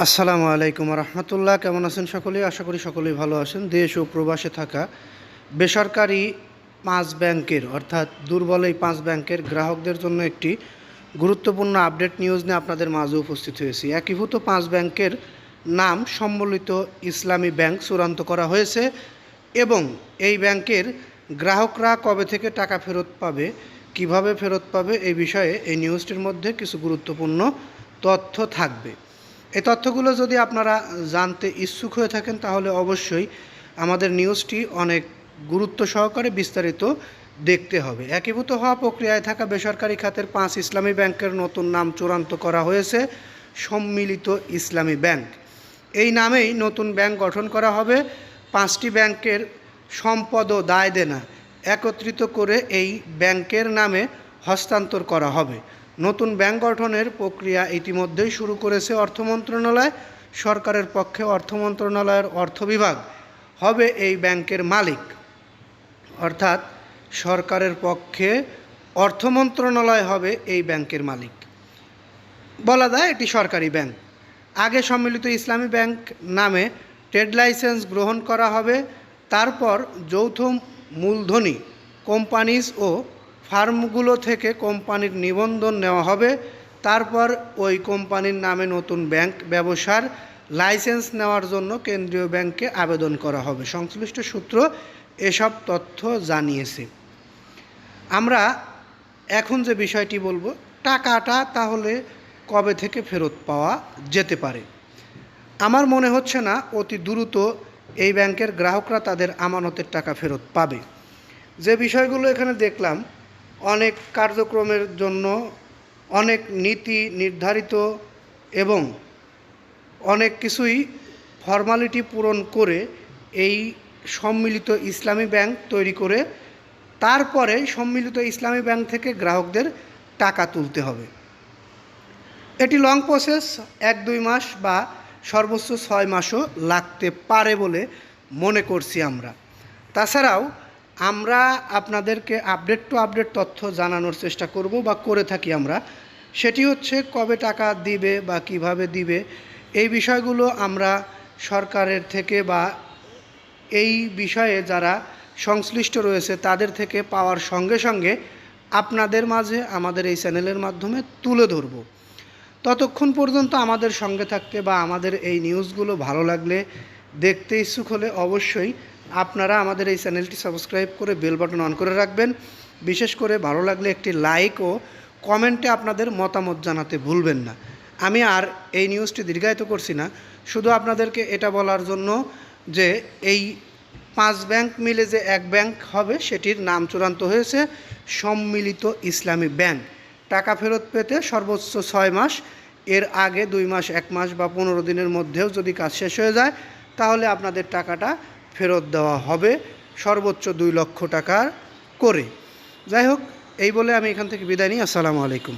আসসালামু আলাইকুম রহমতুল্লাহ। কেমন আছেন সকলেই আশা করি সকলেই ভালো আছেন। দেশ ও প্রবাসে থাকা বেসরকারি পাঁচ ব্যাংকের, অর্থাৎ দুর্বল এই পাঁচ ব্যাংকের গ্রাহকদের জন্য একটি গুরুত্বপূর্ণ আপডেট নিউজ নিয়ে আপনাদের মাঝে উপস্থিত হয়েছি। একীভূত পাঁচ ব্যাংকের নাম সম্বলিত ইসলামী ব্যাংক চূড়ান্ত করা হয়েছে এবং এই ব্যাংকের গ্রাহকরা কবে থেকে টাকা ফেরত পাবে, কীভাবে ফেরত পাবে এই বিষয়ে এই নিউজটির মধ্যে কিছু গুরুত্বপূর্ণ তথ্য থাকবে। এই তথ্যগুলো যদি আপনারা জানতে ইচ্ছুক হয়ে থাকেন, তাহলে অবশ্যই আমাদের নিউজটি অনেক গুরুত্ব সহকারে বিস্তারিত দেখতে হবে। একীভূত হওয়া প্রক্রিয়ায় থাকা বেসরকারি খাতের পাঁচ ইসলামী ব্যাংকের নতুন নাম চূড়ান্ত করা হয়েছে, সম্মিলিত ইসলামী ব্যাংক। এই নামেই নতুন ব্যাংক গঠন করা হবে। পাঁচটি ব্যাংকের সম্পদ ও দায় দেনা একত্রিত করে এই ব্যাংকের নামে হস্তান্তর করা হবে। নতুন ব্যাংক গঠনের প্রক্রিয়া ইতিমধ্যেই শুরু করেছে অর্থ মন্ত্রণালয়, সরকারের পক্ষে অর্থ মন্ত্রণালয়ের অর্থ বিভাগ। হবে এই ব্যাংকের মালিক। অর্থাৎ সরকারের পক্ষে অর্থ মন্ত্রণালয় হবে এই ব্যাংকের মালিক। বলা যায় এটি সরকারি ব্যাংক। আগে সম্মিলিত ইসলামী ব্যাংক নামে ট্রেড লাইসেন্স গ্রহণ করা হবে। তারপর যৌথ মূলধনী কোম্পানিজ ও ফার্মগুলো থেকে কোম্পানির নিবন্ধন নেওয়া হবে। তারপর ওই কোম্পানির নামে নতুন ব্যাংক ব্যবসার লাইসেন্স নেওয়ার জন্য কেন্দ্রীয় ব্যাংকে আবেদন করা হবে। সংশ্লিষ্ট সূত্র এসব তথ্য জানিয়েছে। আমরা এখন যে বিষয়টি বলব, টাকাটা তাহলে কবে থেকে ফেরত পাওয়া যেতে পারে? আমার মনে হচ্ছে না, অতি দ্রুত এই ব্যাংকের গ্রাহকরা তাদের আমানতের টাকা ফেরত পাবে। যে বিষয়গুলো এখানে দেখলাম অনেক কার্যক্রমের জন্য অনেক নীতি নির্ধারিত এবং অনেক কিছুই ফর্মালিটি পূরণ করে এই সম্মিলিত ইসলামী ব্যাংক তৈরি করে, তারপরে সম্মিলিত ইসলামী ব্যাংক থেকে গ্রাহকদের টাকা তুলতে হবে। এটি লং প্রসেস, এক দুই মাস বা সর্বোচ্চ ছয় মাসও লাগতে পারে বলে মনে করছি আমরা। তাছাড়াও আমরা আপনাদেরকে আপডেট টু আপডেট তথ্য জানানোর চেষ্টা করব বা করে থাকি আমরা। সেটি হচ্ছে কবে টাকা দিবে বা কীভাবে দিবে, এই বিষয়গুলো আমরা সরকারের থেকে বা এই বিষয়ে যারা সংশ্লিষ্ট রয়েছে তাদের থেকে পাওয়ার সঙ্গে সঙ্গে আপনাদের মাঝে আমাদের এই চ্যানেলের মাধ্যমে তুলে ধরব। ততক্ষণ পর্যন্ত আমাদের সঙ্গে থাকতে বা আমাদের এই নিউজগুলো ভালো লাগলে, দেখতে ইচ্ছুক হলে অবশ্যই আপনারা আমাদের এই চ্যানেলটি সাবস্ক্রাইব করে বেল বাটন অন করে রাখবেন। বিশেষ করে ভালো লাগলে একটি লাইক ও কমেন্টে আপনাদের মতামত জানাতে ভুলবেন না। আমি আর এই নিউজটি দীর্ঘায়িত করছি না। শুধু আপনাদেরকে এটা বলার জন্য যে এই পাঁচ ব্যাংক মিলে যে এক ব্যাংক হবে, সেটির নাম চূড়ান্ত হয়েছে সম্মিলিত ইসলামী ব্যাংক। টাকা ফেরত পেতে সর্বোচ্চ ছয় মাস, এর আগে দুই মাস, এক মাস বা পনেরো দিনের মধ্যেও যদি কাজ শেষ হয়ে যায়, তাহলে আপনাদের টাকাটা ফেরত দেওয়া হবে সর্বোচ্চ দুই লক্ষ টাকা করে। যাই হোক, এই বলে আমি এখান থেকে বিদায় নিই। আসসালামু আলাইকুম।